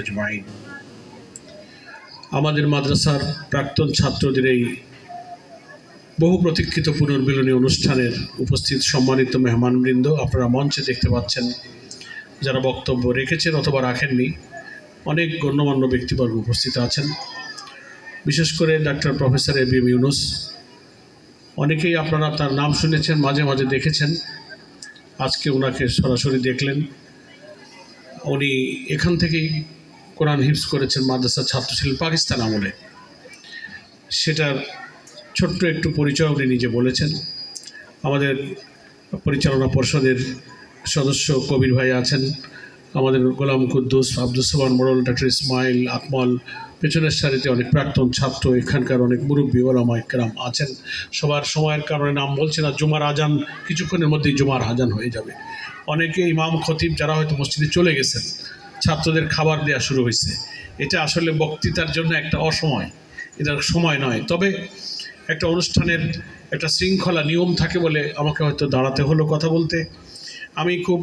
আজমাইন আমাদের মাদ্রাসার প্রাক্তন ছাত্রদের এই বহু প্রতীক্ষিত পুনর্মিলনী অনুষ্ঠানের উপস্থিত সম্মানিত মেহমানবৃন্দ, আপনারা মঞ্চে দেখতে পাচ্ছেন যারা বক্তব্য রেখেছেন অথবা রাখেননি, অনেক গণ্যমান্য ব্যক্তিবর্গ উপস্থিত আছেন। বিশেষ করে doctor professor A B Yunus, অনেকেই আপনারা তার নাম শুনেছেন, মাঝে মাঝে দেখেছেন। আজকে ওনাকে সরাসরি দেখলেন। উনি এখান থেকেই কোরআন হিফজ করেছেন মাদ্রাসা ছাত্র ছিলেন পাকিস্তান আমলে। সেটার ছোট্ট একটু পরিচয় উনি নিজে বলেছেন। আমাদের পরিচালনা পর্ষদের সদস্য কবির ভাই আছেন। আমাদের গোলাম কুদ্দুস আব্দুল সামান মোড়ল ডক্টর ইসমাইল আকমল, পেছনের সারিতে অনেক প্রাক্তন ছাত্র, এখানকার অনেক মুরব্বী, ওলামা একরাম আছেন। সবার সময়ের কারণে নাম বলছে না, জুমার আজান, কিছুক্ষণের মধ্যেই জুমার আজান হয়ে যাবে। অনেকে ইমাম খতিব যারা হয়তো মসজিদে চলে গেছেন ছাত্রদের খাবার দেওয়া শুরু হয়েছে। এটা আসলে বক্তৃতার জন্য একটা অসময়। এটা সময় নয়। তবে একটা অনুষ্ঠানের একটা শৃঙ্খলা নিয়ম থাকে বলে আমাকে হয়তো দাঁড়াতে হলো কথা বলতে। আমি খুব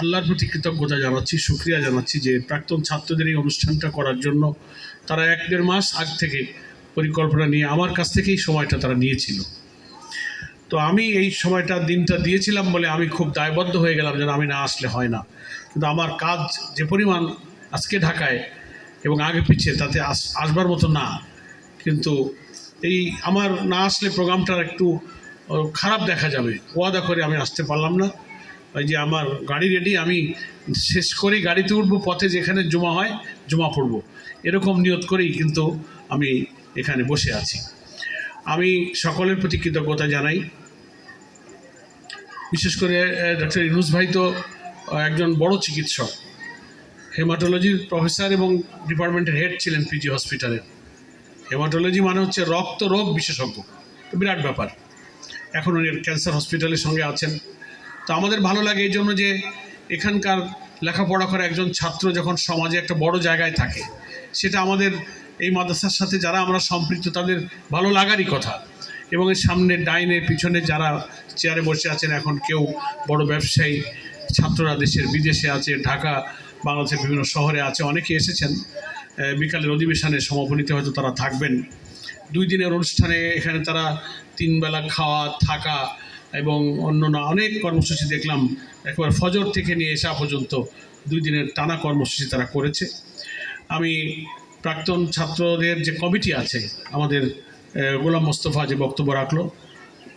আল্লাহর প্রতি কৃতজ্ঞতা জানাচ্ছি সুক্রিয়া জানাচ্ছি যে প্রাক্তন ছাত্রদের এই অনুষ্ঠানটা করার জন্য তারা এক দেড় মাস আগ থেকে পরিকল্পনা নিয়ে আমার কাছ থেকেই সময়টা তারা নিয়েছিল। তো আমি এই সময়টা দিনটা দিয়েছিলাম বলে আমি খুব দায়বদ্ধ হয়ে গেলাম যেন আমি না আসলে হয় না। কিন্তু আমার কাজ যে পরিমাণ আজকে ঢাকায় এবং আগে পিছিয়ে তাতে আস, আসবার মতো না। কিন্তু এই আমার না আসলে প্রোগ্রামটার একটু খারাপ দেখা যাবে। ওয়াদা করে আমি আসতে পারলাম না। ওই যে আমার গাড়ি রেডি আমি শেষ করেই গাড়িতে উঠবো, পথে যেখানে জমা হয়, জমা পড়ব। এরকম নিয়ত করেই কিন্তু আমি এখানে বসে আছি। আমি সকলের প্রতি কৃতজ্ঞতা জানাই। বিশেষ করে ডক্টর ইনুস ভাই তো একজন বড় চিকিৎসক। হেমাটোলজির প্রফেসর এবং ডিপার্টমেন্টের হেড ছিলেন পিজি হসপিটালে। হেমাটোলজি মানে হচ্ছে রক্ত রোগ বিশেষজ্ঞ। বিরাট ব্যাপার। এখন উনি ক্যান্সার হসপিটালের সঙ্গে আছেন। তো আমাদের ভালো লাগে এই জন্য যে এখানকার লেখাপড়া করা একজন ছাত্র যখন সমাজে একটা বড় জায়গায় থাকে, সেটা আমাদের এই মাদ্রাসার সাথে যারা আমরা সম্পৃক্ত, তাদের ভালো লাগারই কথা। এবং এর সামনে ডাইনে, পিছনে যারা চেয়ারে বসে আছেন, এখন কেউ বড় ব্যবসায়ী ছাত্ররা দেশের বিদেশে আছে, ঢাকা, বাংলাদেশের বিভিন্ন শহরে আছে, অনেকে এসেছেন। বিকালের অধিবেশনে সমাপনীতে হয়তো তারা থাকবেন। দুই দিনের অনুষ্ঠানে এখানে তারা তিনবেলা খাওয়া, থাকা এবং অন্য না, অনেক কর্মসূচি দেখলাম। একবার ফজর থেকে নিয়ে এসা পর্যন্ত দুই দিনের টানা কর্মসূচি তারা করেছে। আমি প্রাক্তন ছাত্রদের যে কমিটি আছে, আমাদের গোলাম মোস্তফা যে বক্তব্য রাখল,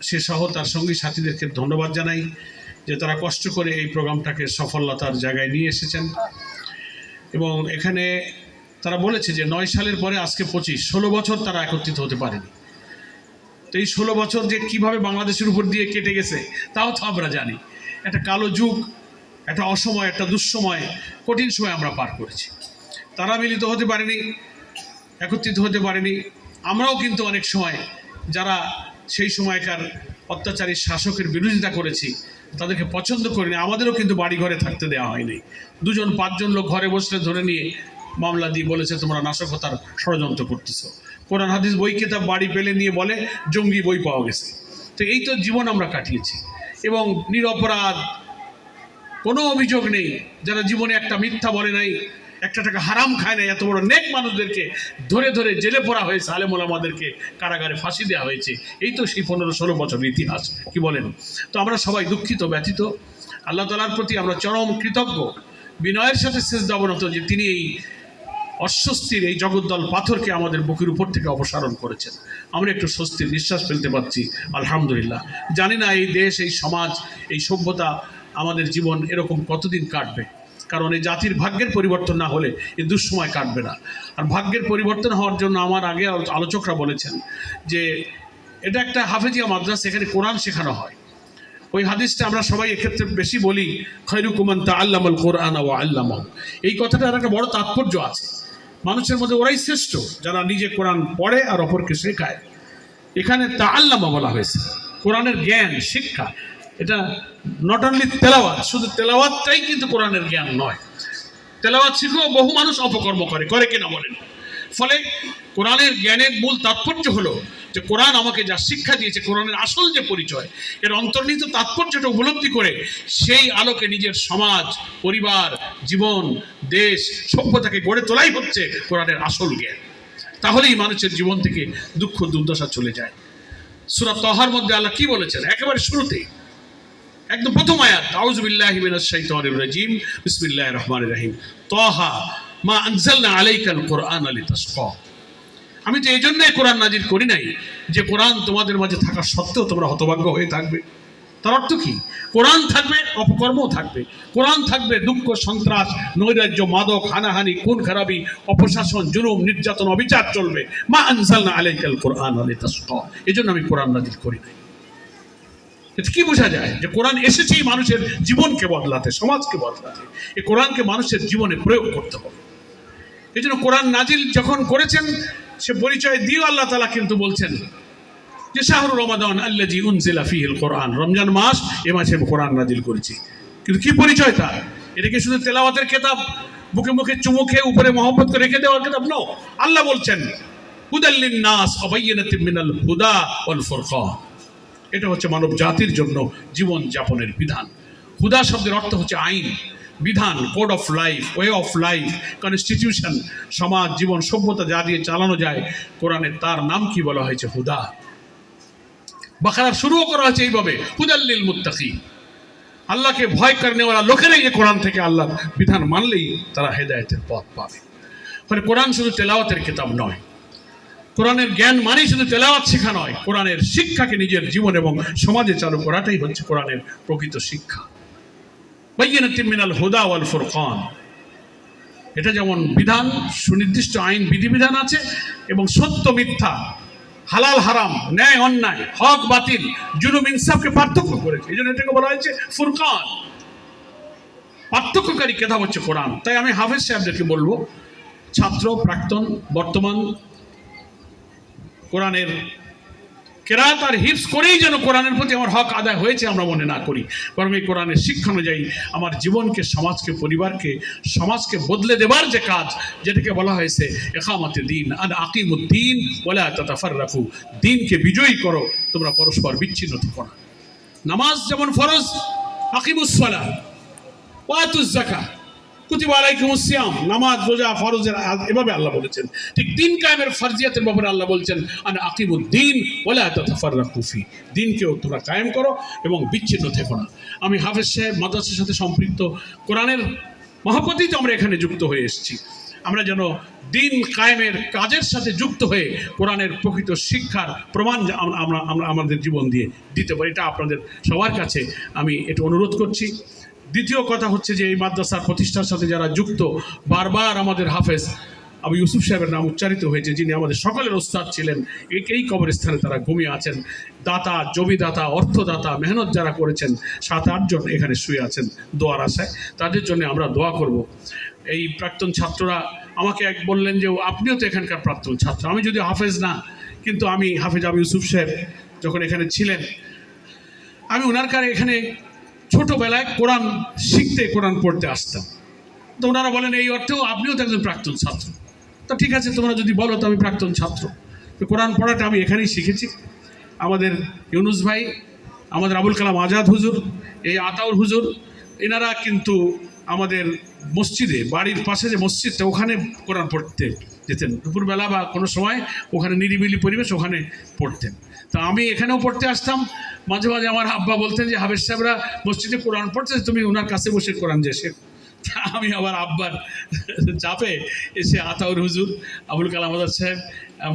সে সহ তার সঙ্গী সাথীদেরকে ধন্যবাদ জানাই যে তারা কষ্ট করে এই প্রোগ্রামটাকে সফলতার জায়গায় নিয়ে এসেছেন। এবং এখানে তারা বলেছে যে নয় সালের পরে, আজকে পঁচিশ, ষোলো বছর তারা একত্রিত হতে পারেনি। তো এই ষোলো বছর যে কীভাবে বাংলাদেশের উপর দিয়ে কেটে গেছে, তাও তো আমরা জানি। একটা কালো যুগ, একটা অসময়, একটা দুঃসময়, কঠিন সময় আমরা পার করেছি। তারা মিলিত হতে পারেনি, একত্রিত হতে পারেনি আমরাও কিন্তু অনেক সময় যারা সেই সময়কার অত্যাচারী শাসকের বিরোধিতা করেছি, তাদেরকে পছন্দ করিনি, আমাদেরও কিন্তু বাড়ি ঘরে থাকতে দেওয়া হয়নি। দুজন, পাঁচজন লোক ঘরে বসলে ধরে নিয়ে মামলা দিয়ে বলেছে, তোমরা নাশকতার ষড়যন্ত্র করতেছ। কোরআন, হাদিস, বই, কিতাব, বাড়ি পেলে নিয়ে বলে, জঙ্গি বই পাওয়া গেছে। তো এই তো জীবন আমরা কাটিয়েছি এবং নিরপরাধ, কোনো অভিযোগ নেই। যারা জীবনে একটা মিথ্যা বলে নাই একটা টাকা হারাম খায় নাই, এত বড় নেক মানুষদেরকে ধরে ধরে জেলে পড়া হয়েছে আলেমুল আমাদেরকে কারাগারে ফাঁসি দেওয়া হয়েছে। এই তো সেই পনেরো ষোলো বছরের ইতিহাস, কি বলেন? তো আমরা সবাই দুঃখিত, ব্যথিত। আল্লাহ তালার প্রতি আমরা চরম কৃতজ্ঞ। বিনয়ের সাথে শেষ অবনত যে তিনি এই অস্বস্তির এই জগদ্দল পাথরকে আমাদের বুকের উপর থেকে অপসারণ করেছেন। আমরা একটু স্বস্তির নিঃশ্বাস ফেলতে পারছি, আলহামদুলিল্লাহ। জানি না এই দেশ, এই সমাজ, এই সভ্যতা আমাদের জীবন এরকম কতদিন কাটবে। কারণ এই জাতির ভাগ্যের পরিবর্তন না হলে এই দুঃসময় কাটবে না। আর ভাগ্যের পরিবর্তন হওয়ার জন্য আমার আগে আলোচকরা বলেছেন যে এটা একটা হাফেজিয়া মাদ্রাসা, এখানে কোরআন শেখানো হয়। ওই হাদিসটা আমরা সবাই এক্ষেত্রে বেশি বলি খৈরুকুমান তা আল্লামাল কোরআন ও আল্লাম এই কথাটার একটা বড় তাৎপর্য আছে। মানুষের মধ্যে ওরাই শ্রেষ্ঠ, যারা নিজে কোরআন পড়ে আর অপরকে শেখায়। এখানে তা আল্লামা বলা হয়েছে। কোরআনের জ্ঞান, শিক্ষা এটা নট অনলি তেলাওয়াত, শুধু তেলাওয়াতটাই কিন্তু কোরআনের জ্ঞান নয়। তেলাওয়াত শিখেও বহু মানুষ অপকর্ম করে করে কিনা বলেন। ফলে কোরআনের জ্ঞানের মূল তাৎপর্য হলো যে কোরআন আমাকে যা শিক্ষা দিয়েছে, কোরআনের আসল যে পরিচয়, এর অন্তর্নিহিত তাৎপর্যটা উপলব্ধি করে সেই আলোকে নিজের সমাজ, পরিবার, জীবন, দেশ, সভ্যতাকে গড়ে তোলাই হচ্ছে কোরআনের আসল জ্ঞান। তাহলেই মানুষের জীবন থেকে দুঃখ, দুর্দশা চলে যায়। সুরা তহার মধ্যে আল্লাহ কি বলেছেন? একেবারে শুরুতেই একদম প্রথম আয়াত, আউযুবিল্লাহি মিনাশ শাইতানির রাজিম, বিসমিল্লাহির রহমানির রহিম। তহা মা আনজালনা আলাইকাল কোরআন লিতাশকা। আমি তো এই জন্যই কোরআন নাজির করি নাই যে কোরআন তোমাদের মাঝে থাকা সত্ত্বেও তোমরা হতভাগ্য হয়ে থাকবে। তার অর্থ কি? কোরআন থাকবে, অপকর্মও থাকবে। কোরআন থাকবে, দুঃখ, সন্ত্রাস, নৈরাজ্য, মাদক, হানাহানি, খুন, খারাপি, অপশাসন, জুলুম, নির্যাতন, অবিচার চলবে। মা আনজালনা আলাইকাল কোরআন লিতাশকা। এই জন্য আমি কোরআন নাজির করি নাই। কি বোঝা যায়? যে কোরআন এসেছেই মানুষের জীবনকে বদলাতে, সমাজকে বদলাতে। এই কোরআনকে মানুষের জীবনে প্রয়োগ করতে হবে। এই জন্য কোরআন নাজিল যখন করেছেন, সে পরিচয় দিয়েও আল্লাহ তালা কিন্তু বলছেন যে শাহরুর রমাদান আল্লাজি উনজিলা ফিহিল কোরআন রমজান মাস, এ মাসে আমি কোরআন নাজিল করেছি। কিন্তু কি পরিচয় তার? এটা কি শুধু তেলাওয়াতের কেতাব? মুখে মুখে চুমুখে উপরে মহব্বত করে রেখে দেওয়ার কেতাব? নো আল্লাহ বলছেন হুদাল্লিন নাস অবাইয়ানাতিম মিনাল হুদা ওয়াল ফুরকান। এটা হচ্ছে মানব জাতির জন্য জীবন যাপনের বিধান। হুদা শব্দের অর্থ হচ্ছে আইন, বিধান, code of life, way of life, constitution, সমাজ, জীবন, সভ্যতা যা দিয়ে চালানো যায় কোরআনের তার নাম কি বলা হয়েছে? হুদা। বাখারার শুরুও করা হয়েছে এইভাবে হুদাল্লিল মুত্তাকি আল্লাহকে ভয় করেনেওয়ালা লোকেরাই এই কোরআন থেকে আল্লাহর বিধান মানলেই তারা হেদায়েতের পথ পাবে। ফলে কোরআন শুধু তেলাওয়াতের কিতাব নয় কোরআনের জ্ঞান মানেই শুধু তেলাওয়াত শেখা নয়, কোরআনের শিক্ষাকে নিজের জীবন এবং সমাজে চালু করাটাই হচ্ছে কোরআনের প্রকৃত শিক্ষা। বাইয়ানাতিম মিনাল হুদা ওয়াল ফুরকান। এটা যেমন বিধান, সুনির্দিষ্ট আইন, বিধিবিধান আছে এবং সত্য মিথ্যা, হালাল হারাম, ন্যায় অন্যায়, হক বাতিল, জুলুম, ইনসাফকে পার্থক্য করেছে। এই জন্য এটাকে বলা হয়েছে ফুরকান। পার্থক্যকারী কেতাব হচ্ছে কোরআন। তাই আমি হাফেজ সাহেবদেরকে বলব, ছাত্র, প্রাক্তন, বর্তমান কোরআনের কেরাত আর হিপস করেই যেন কোরআনের প্রতি আমার হক আদায় হয়েছে আমরা মনে না করি। বরং এই কোরআনের শিক্ষা অনুযায়ী আমার জীবনকে, সমাজকে, পরিবারকে, সমাজকে বদলে দেবার যে কাজ, যেটাকে বলা হয়েছে, একামতে দিন আর আকিমুদ্দিন বলে তাতাফার রাখু দিনকে বিজয়ী করো, তোমরা পরস্পর বিচ্ছিন্ন থেকো না। নামাজ যেমন ফরজ আকিমুসলা ওয়াতুজ জাকা কুতিবা আলাইকুমুস সিয়াম, নামাজ, রোজা ফরজের এভাবে আল্লাহ বলেছেন। ঠিক দিন কায়েমের ফরজিয়াতের ব্যাপারে আল্লাহ বলছেন, আন আকিমুদ্দিন ওয়ালা তাতাফাররাকু ফি। দিনকেও তোমরা কায়েম করো এবং বিচ্ছিন্ন থেকো না। আমি হাফেজ সাহেব মাদ্রাসার সাথে সম্পৃক্ত। কোরআনের মহাপতিই তো আমরা এখানে যুক্ত হয়ে এসেছি। আমরা যেন দিন কায়েমের কাজের সাথে যুক্ত হয়ে কোরআনের প্রকৃত শিক্ষার প্রমাণ আমরা আমরা আমাদের জীবন দিয়ে দিতে পারি। এটা আপনাদের সবার কাছে আমি এটা অনুরোধ করছি। দ্বিতীয় কথা হচ্ছে যে এই মাদ্রাসার প্রতিষ্ঠার সাথে যারা যুক্ত, বারবার আমাদের হাফেজ আবু ইউসুফ সাহেবের নাম উচ্চারিত হয়েছে, যিনি আমাদের সকলের ওস্তাদ ছিলেন, এই কবরস্থানে তারা ঘুমিয়ে আছেন। দাতা, জমিদাতা, অর্থদাতা, মেহনত যারা করেছেন, সাত আটজন এখানে শুয়ে আছেন দোয়ার আশায়। তাদের জন্য আমরা দোয়া করব। এই প্রাক্তন ছাত্ররা আমাকে এক বললেন যে আপনিও তো এখানকার প্রাক্তন ছাত্র। আমি যদি হাফেজ না, কিন্তু আমি হাফেজ আবু ইউসুফ সাহেব যখন এখানে ছিলেন, আমি ওনার কারে এখানে ছোটবেলায় কোরআন শিখতে, কোরআন পড়তে আসতাম। তো ওনারা বলেন, এই অর্থেও আপনিও তো একজন প্রাক্তন ছাত্র। তো ঠিক আছে, তোমরা যদি বলো তো আমি প্রাক্তন ছাত্র। তো কোরআন পড়াটা আমি এখানেই শিখেছি। আমাদের ইউনুস ভাই, আমাদের আবুল কালাম আজাদ হুজুর, এই আতাউর হুজুর, এনারা কিন্তু আমাদের মসজিদে, বাড়ির পাশে যে মসজিদটা, ওখানে কোরআন পড়তে যেতেন। দুপুরবেলা বা কোনো সময় ওখানে নিরিবিলি পরিবেশ ওখানে পড়তেন। তা আমি এখানেও পড়তে আসতাম। মাঝে মাঝে আমার আব্বা বলতেন যে, হাবেশ সাহেবরা মসজিদে কোরআন পড়ছে তুমি ওনার কাছে বসে কোরআন যে তা আমি আবার আব্বার চাপে এসে আতাউর হুজুর আবুল কালাম আজাদ সাহেব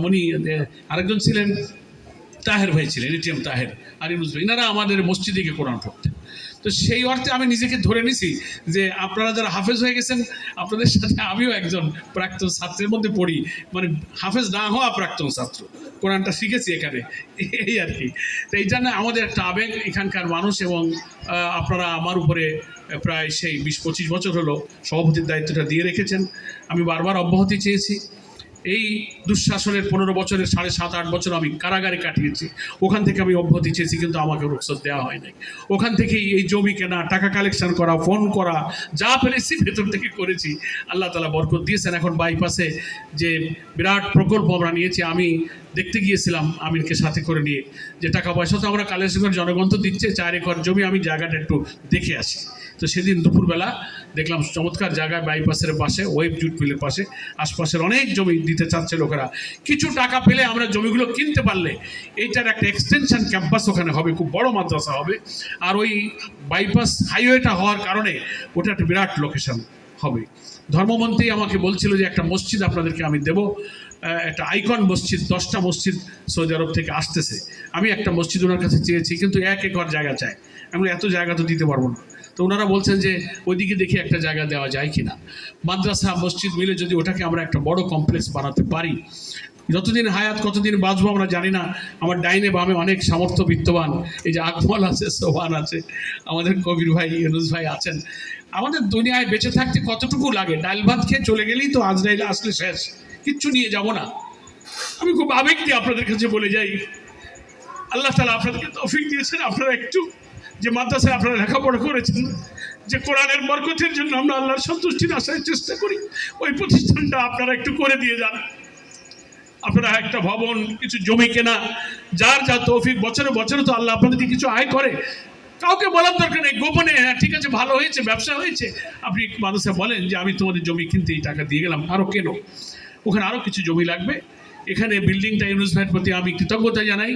উনি আরেকজন ছিলেন, তাহের ভাই ছিলেন, এটিএম তাহের আর ইউনুস ভাই এনারা আমাদের মসজিদে গিয়ে কোরআন পড়তেন। তো সেই অর্থে আমি নিজেকে ধরে নিছি যে আপনারা যারা হাফেজ হয়ে গেছেন, আপনাদের সাথে আমিও একজন প্রাক্তন ছাত্রের মধ্যে পড়ি। মানে হাফেজ না হওয়া প্রাক্তন ছাত্র। কোরআনটা শিখেছি এখানে। এই আর কি। তো এই জন্য আমাদের একটা আবেগ, এখানকার মানুষ এবং আপনারা আমার উপরে প্রায় সেই বিশ পঁচিশ বছর হলো সভাপতির দায়িত্বটা দিয়ে রেখেছেন। আমি বারবার অব্যাহতি চেয়েছি। এই দুঃশাসনের পনেরো বছরের সাড়ে সাত, আট বছর আমি কারাগারে কাটিয়েছি। ওখান থেকে আমি অব্যাহতি চেয়েছি, কিন্তু আমাকে রুখসত দেওয়া হয় নাই। ওখান থেকেই এই জমি কেনা, টাকা কালেকশন করা ফোন করা, যা পেরেছি ভেতর থেকে করেছি। আল্লাহ তালা বরকত দিয়েছেন। এখন বাইপাসে যে বিরাট প্রকল্প আমরা নিয়েছি, আমি দেখতে গিয়েছিলাম আমিরকে সাথে করে নিয়ে, যে টাকা পয়সা তো আমরা কালেকশন করে জনগণ তো দিচ্ছে, চার একর জমি আমি জায়গাটা একটু দেখে আসি। তো সেদিন দুপুরবেলা দেখলাম চমৎকার জায়গায় বাইপাসের পাশে ওয়েব জুট মিলের পাশে, আশপাশের অনেক জমি দিতে চাচ্ছে লোকেরা। কিছু টাকা পেলে আমরা জমিগুলো কিনতে পারলে এইটার একটা এক্সটেনশন ক্যাম্পাস ওখানে হবে, খুব বড় মাদ্রাসা হবে। আর ওই বাইপাস হাইওয়েটা হওয়ার কারণে ওটা একটা বিরাট লোকেশন হবে। ধর্মমন্ত্রী আমাকে বলছিল যে একটা মসজিদ আপনাদেরকে আমি দেবো একটা আইকন মসজিদ, দশটা মসজিদ সৌদি আরব থেকে আসতেছে। আমি একটা মসজিদ ওনার কাছে চেয়েছি, কিন্তু এক একর জায়গা চাই। আমি এত জায়গা তো দিতে পারব না। তো ওনারা বলছেন যে ওইদিকে দেখি একটা জায়গা দেওয়া যায় কি না মাদ্রাসা, মসজিদ মিলে যদি ওটাকে আমরা একটা বড় কমপ্লেক্স বানাতে পারি। যতদিন হায়াত, কতদিন বাঁচবো আমরা জানি না। আমার ডাইনে বামে অনেক সামর্থ্য বিত্তবান এই যে আকমল আছে, সোহান আছে, আমাদের কবির ভাই, ইউনুস ভাই আছেন। আমাদের দুনিয়ায় বেঁচে থাকতে কতটুকু লাগে? ডাল ভাত খেয়ে চলে গেলেই তো আজরাইল আসলে শেষ। কিচ্ছু নিয়ে যাব না। আমি খুব আবেগ দিয়ে আপনাদের কাছে বলে যাই। আল্লাহ তালা আপনাদেরকে তৌফিক দিয়েছেন। আপনারা একটু যে মাদ্রাসায় আপনারা লেখাপড়া করেছেন, যে কোরআনের বরকতের জন্য আমরা আল্লাহর সন্তুষ্টির আশায় চেষ্টা করি, ওই প্রতিষ্ঠানটা আপনারা একটু করে দিয়ে যান। আপনারা একটা ভবন, কিছু জমি কেনা, যার যা তৌফিক বছরে বছরে তো আল্লাহ আপনাদেরকে কিছু আয় করে। কাউকে বলার দরকার নেই, গোপনে হ্যাঁ ঠিক আছে, ভালো হয়েছে, ব্যবসা হয়েছে। আপনি মানুষে বলেন যে, আমি তোমাদের জমি কিনতে এই টাকা দিয়ে গেলাম আরও কেন? ওখানে আরও কিছু জমি লাগবে। এখানে বিল্ডিংটা ইউনুস প্রতি আমি কৃতজ্ঞতা জানাই।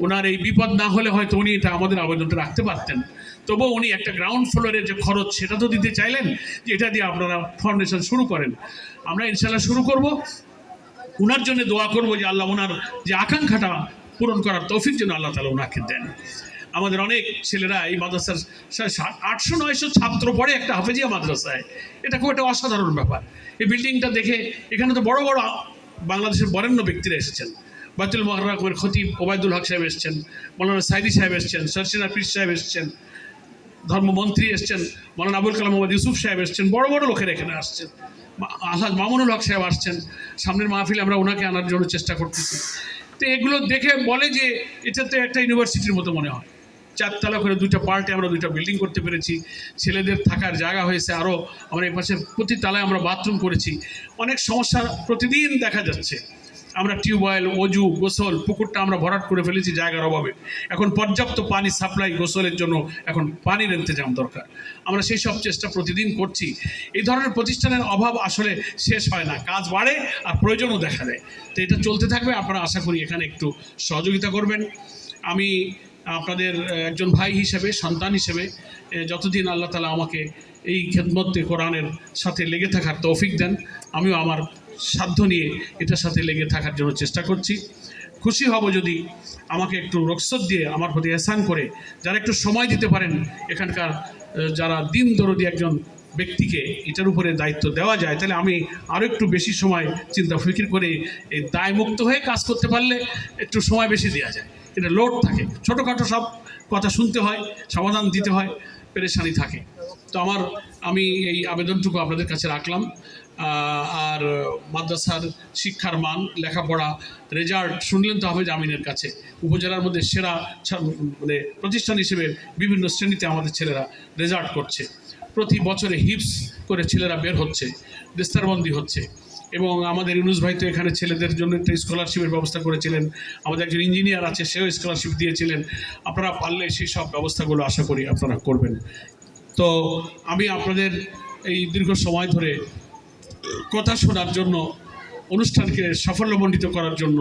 ওনার এই বিপদ না হলে হয়তো উনি এটা আমাদের আবেদনটা রাখতে পারতেন। তবুও উনি একটা গ্রাউন্ড ফ্লোরের যে খরচ, সেটা তো দিতে চাইলেন যে এটা দিয়ে আপনারা ফাউন্ডেশন শুরু করেন। আমরা ইনশাল্লাহ শুরু করব। ওনার জন্য দোয়া করব যে আল্লাহ ওনার যে আকাঙ্ক্ষাটা পূরণ করার তৌফিক যেন আল্লাহ তালা ওনাকে দেন। আমাদের অনেক ছেলেরা এই মাদ্রাসার আটশো নয়শো ছাত্র পড়ে একটা হাফেজিয়া মাদ্রাসায়। এটা খুব একটা অসাধারণ ব্যাপার। এই বিল্ডিংটা দেখে এখানে তো বড় বড় বাংলাদেশের বরেণ্য ব্যক্তিরা এসেছেন। বাতুল মহারামের খতিব ওবায়দুল হক সাহেব এসেছেন, মৌলানা সাইদি সাহেব এসছেন, সরসিনা পিস সাহেব এসেছেন, ধর্মমন্ত্রী এসছেন, মৌলানা আবুল কালাম মোহাম্মদ ইউসুফ সাহেব এসছেন, বড় বড় লোকের এখানে আসছেন। আলহাজ মামুনুল হক সাহেব আসছেন, সামনের মাহফিলে আমরা ওনাকে আনার জন্য চেষ্টা করতেছি। তো এগুলো দেখে বলে যে এটা তো একটা ইউনিভার্সিটির মতো মনে হয়। চারতলা করে দুটো পার্টে আমরা দুটো বিল্ডিং করতে পেরেছি, ছেলেদের থাকার জায়গা হয়েছে আরও আমরা এই পাশে প্রতি তালায় আমরা বাথরুম করেছি। অনেক সমস্যা প্রতিদিন দেখা যাচ্ছে। আমরা টিউবওয়েল, অজু, গোসল, পুকুরটা আমরা ভরাট করে ফেলেছি জায়গার অভাবে। এখন পর্যাপ্ত পানি সাপ্লাই গোসলের জন্য এখন পানির ইন্তজাম দরকার। আমরা সেই সব চেষ্টা প্রতিদিন করছি। এই ধরনের প্রতিষ্ঠানের অভাব আসলে শেষ হয় না। কাজ বাড়ে আর প্রয়োজনও দেখা দেয়। তো এটা চলতে থাকবে। আপনারা আশা করি এখানে একটু সহযোগিতা করবেন। আমি আপনাদের একজন ভাই হিসেবে, সন্তান হিসেবে যতদিন আল্লাহ তালা আমাকে এই খেদমতে কোরআনের সাথে লেগে থাকার তৌফিক দেন, আমিও আমার সাধ্য নিয়ে এটার সাথে লেগে থাকার জন্য চেষ্টা করছি। খুশি হব যদি আমাকে একটু রক্সত দিয়ে আমার প্রতি এহসান করে, যারা একটু সময় দিতে পারেন, এখানকার যারা দিন দরদি একজন ব্যক্তিকে এটার উপরে দায়িত্ব দেওয়া যায়, তাহলে আমি আরও একটু বেশি সময় চিন্তা ফিকির করে এই দায়মুক্ত হয়ে কাজ করতে পারলে একটু সময় বেশি দেওয়া যায়। এটা লোড থাকে। ছোটোখাটো সব কথা শুনতে হয়, সমাধান দিতে হয়, পেরেশানি থাকে। তো আমার, আমি এই আবেদনটুকু আপনাদের কাছে রাখলাম। আর মাদ্রাসার শিক্ষার মান, লেখাপড়া, রেজাল্ট শুনলেন তো হাফেজ আমিনের কাছে। উপজেলার মধ্যে সেরা মানে প্রতিষ্ঠান হিসেবে বিভিন্ন শ্রেণীতে আমাদের ছেলেরা রেজাল্ট করছে। প্রতি বছরে হিপস করে ছেলেরা বের হচ্ছে, দেস্তারবন্দি হচ্ছে। এবং আমাদের ইউনুস ভাই তো এখানে ছেলেদের জন্য একটা স্কলারশিপের ব্যবস্থা করেছিলেন। আমাদের একজন ইঞ্জিনিয়ার আছে, সেও স্কলারশিপ দিয়েছিলেন। আপনারা পারলে সেই সব ব্যবস্থাগুলো আশা করি আপনারা করবেন। তো আমি আপনাদের এই দীর্ঘ সময় ধরে কথা শোনার জন্য, অনুষ্ঠানকে সাফল্যমণ্ডিত করার জন্য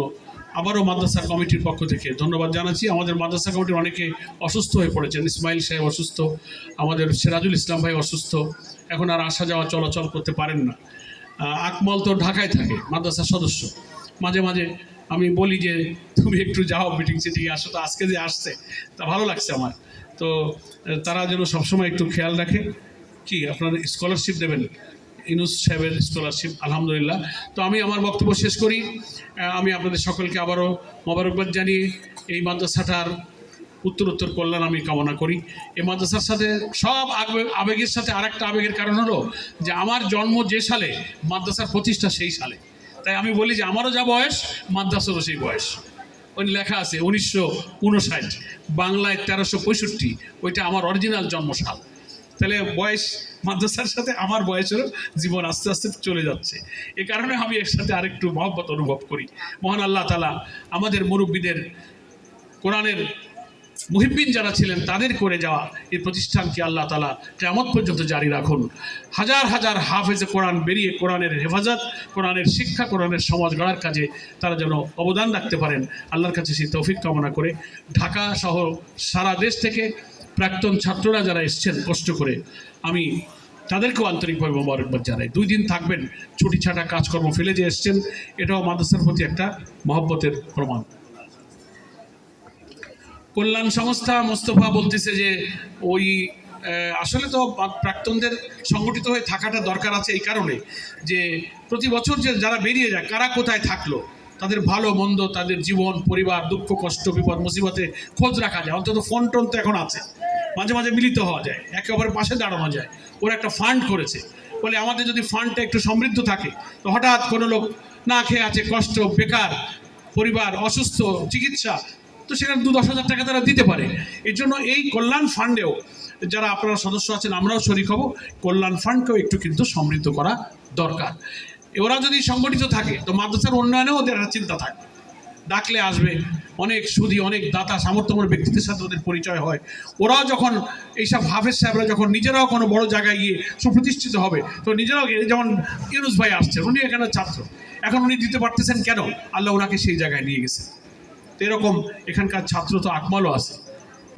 আবারও মাদ্রাসা কমিটির পক্ষ থেকে ধন্যবাদ জানাচ্ছি। আমাদের মাদ্রাসা কমিটির অনেকে অসুস্থ হয়ে পড়েছেন। ইসমাইল সাহেব অসুস্থ, আমাদের সিরাজুল ইসলাম ভাই অসুস্থ। এখন আর আসা যাওয়া চলাচল করতে পারেন না। আকমল তো ঢাকায় থাকে, মাদ্রাসার সদস্য। মাঝে মাঝে আমি বলি যে, তুমি একটু যাও মিটিং সিটিংয়ে আসো। তো আজকে যে আসছে, তা ভালো লাগছে আমার। তো তারা যেন সবসময় একটু খেয়াল রাখে। কি, আপনার স্কলারশিপ দেবেন? ইনুস সাহেবের স্কলারশিপ আলহামদুলিল্লাহ। তো আমি আমার বক্তব্য শেষ করি। আমি আপনাদের সকলকে আবারও মোবারকবাদ জানিয়ে এই মাদ্রাসাটার উত্তর উত্তর কল্যাণ আমি কামনা করি। এই মাদ্রাসার সাথে সব আবেগের সাথে আরেকটা আবেগের কারণ হলো যে আমার জন্ম যে সালে, মাদ্রাসার প্রতিষ্ঠা সেই সালে। তাই আমি বলি যে আমারও যা বয়স, মাদ্রাসারও সেই বয়স। ওই লেখা আছে উনিশশো উনষাট, বাংলায় তেরোশো পঁয়ষট্টি, ওইটা আমার অরিজিনাল জন্মসাল। তাহলে বয়স মাদ্রাসার সাথে আমার বয়সেরও জীবন আস্তে আস্তে চলে যাচ্ছে। এ কারণে আমি এর সাথে আরেকটু মহব্বত অনুভব করি। মহান আল্লাহ তালা আমাদের মুরব্বীদের কোরআনের মুহিব্বিন যারা ছিলেন, তাদের করে যাওয়া এই প্রতিষ্ঠানকে আল্লাহ তালা কেমত পর্যন্ত জারি রাখুন। হাজার হাজার হাফেজে কোরআন বেরিয়ে কোরআনের হেফাজত, কোরআনের শিক্ষা, কোরআনের সমাজ গড়ার কাজে তারা যেন অবদান রাখতে পারেন। আল্লাহর কাছে সেই তৌফিক কামনা করে ঢাকা সহ সারা দেশ থেকে প্রাক্তন ছাত্ররা যারা এসছেন কষ্ট করে, আমি তাদেরকেও আন্তরিকভাবে মোবারকবাদ জানাই। দুই দিন থাকবেন, ছুটি ছাটা কাজকর্ম ফেলে যে এসছেন, এটাও মাদ্রাসার প্রতি একটা মহব্বতের প্রমাণ। কল্যাণ সংস্থা মোস্তফা বলতেছে যে ওই আসলে তো প্রাক্তনদের সংগঠিত হয়ে থাকাটা দরকার আছে এই কারণে যে প্রতি বছর যে যারা বেরিয়ে যায়, কারা কোথায় থাকল, তাদের ভালো মন্দ, তাদের জীবন, পরিবার, দুঃখ, কষ্ট, বিপদ, মুসিবতে খোঁজ রাখা যায়। অন্তত ফোন টোন তো এখন আছে। মাঝে মাঝে মিলিত হওয়া যায় একে অপরের পাশে দাঁড়ানো যায়। ওরা একটা ফান্ড করেছে। বলে আমাদের যদি ফান্ডটা একটু সমৃদ্ধ থাকে, তো হঠাৎ কোনো লোক না খেয়ে আছে, কষ্ট, বেকার, পরিবার, অসুস্থ, চিকিৎসা তো সেখানে দু দশ হাজার টাকা তারা দিতে পারে। এই জন্য এই কল্যাণ ফান্ডেও যারা আপনারা সদস্য আছেন, আমরাও শরিক হব। কল্যাণ ফান্ডকেও একটু কিন্তু সমৃদ্ধ করা দরকার। ওরা যদি সংগঠিত থাকে, তো মাদ্রাসার উন্নয়নেও ওদের একটা চিন্তা থাকবে ডাকলে আসবে, অনেক সুদী অনেক দাতা সামর্থ্যময় ব্যক্তিদের সাথে ওদের পরিচয় হয়। ওরাও যখন এইসব হাফেজ সাহেবরা যখন নিজেরাও কোনো বড় জায়গায় গিয়ে সুপ্রতিষ্ঠিত হবে, তো নিজেরাও যেমন ইউনুস ভাই আসছেন, উনি এখানে ছাত্র। এখন উনি দিতে পারতেছেন কেন? আল্লাহ ওনাকে সেই জায়গায় নিয়ে গেছে তো এরকম এখানকার ছাত্র তো আকমালও আছে।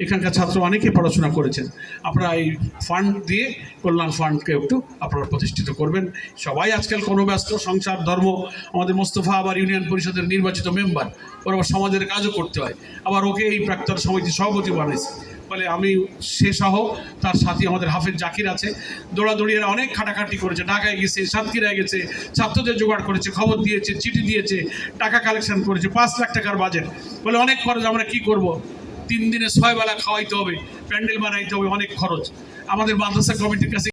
এখানকার ছাত্র অনেকেই পড়াশোনা করেছেন। আপনারা এই ফান্ড দিয়ে কল্যাণ ফান্ডকে একটু আপনারা প্রতিষ্ঠিত করবেন। সবাই আজকাল কোনো ব্যস্ত সংসার, ধর্ম, আমাদের মোস্তফা আবার ইউনিয়ন পরিষদের নির্বাচিত মেম্বার ওর আবার সমাজের কাজও করতে হয়। আবার ওকে এই প্রাক্তন সমিতির সভাপতি বানাইছে ফলে আমি সে সহ তার সাথে আমাদের হাফেজ জাকির আছে। দৌড়াদৌড়ি এরা অনেক খাটাখাটি করেছে। ঢাকায় গেছে সাতক্ষীরায় গেছে, ছাত্রদের জোগাড় করেছে, খবর দিয়েছে, চিঠি দিয়েছে, টাকা কালেকশন করেছে, পাঁচ লাখ টাকার বাজেট বলে অনেক খরচ, আমরা কি করব? তিন দিনে ছয় বেলা খাওয়াইতে হবে, প্যান্ডেল বানাইতে হবে, অনেক খরচ। আমাদের মাদ্রাসা কমিটির কাছে